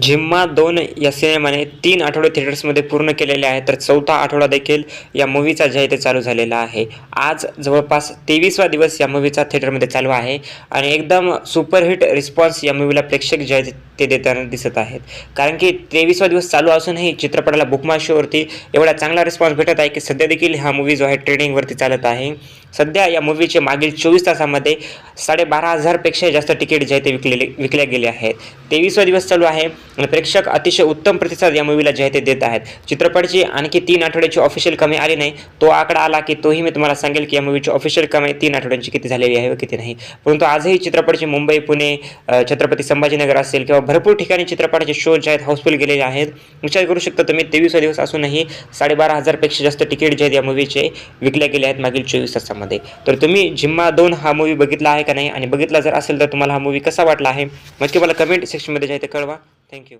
झिम्मा दोन या सिनेमाने तीन आठवडे थिएटर्समध्ये पूर्ण केलेले आहे तर चौथा आठवडा देखील या मूवीचा जे आहे ते चालू झालेला आहे. आज जवळपास तेवीसवा दिवस या मूवीचा थिएटरमध्ये चालू आहे आणि एकदम सुपरहिट रिस्पॉन्स या मूवीला प्रेक्षक जे आहे ते देताना दिसत आहेत. कारण की तेवीसवा दिवस चालू असूनही चित्रपटाला बुकमा शोवरती एवढा चांगला रिस्पॉन्स भेटत आहे की सध्या देखील हा मूवी जो आहे ट्रेडिंगवरती चालत आहे. सध्या या मूवीचे मागील चोवीस तासामध्ये साडेबारा हजारपेक्षा जास्त तिकीट जे आहे ते विकलेले विकल्या गेले आहेत. तेवीसवा दिवस चालू आहे आणि प्रेक्षक अतिशय उत्तम प्रतिसाद या मूवीला जे आहे ते देत आहेत. चित्रपटची आणखी तीन आठवड्याची ऑफिशियल कमाई आली नाही. तो आकडा आला की तोही मी तुम्हाला सांगेल की या मूवीची ऑफिशियल कमाई तीन आठवड्यांची किती झालेली आहे व किती नाही. परंतु आजही चित्रपटची मुंबई पुणे छत्रपती संभाजीनगर असेल किंवा भरपूर ठिकाणी चित्रपटाचे शो जे आहेत हाऊसफुल गेलेले आहेत. विचार करू शकता तुम्ही तेवीसा दिवस असूनही साडेबारा हजारपेक्षा जास्त तिकीट जे आहेत या मूवीचे विकले गेले आहेत मागील चोवीस तासामध्ये. तर तुम्ही झिम्मा दोन हा मूवी बघितला आहे का नाही? आणि बघितला जर असेल तर तुम्हाला हा मूवी कसा वाटला आहे? नक्की मला कमेंट सेक्शनमध्ये जे आहे ते कळवा. थँक्यू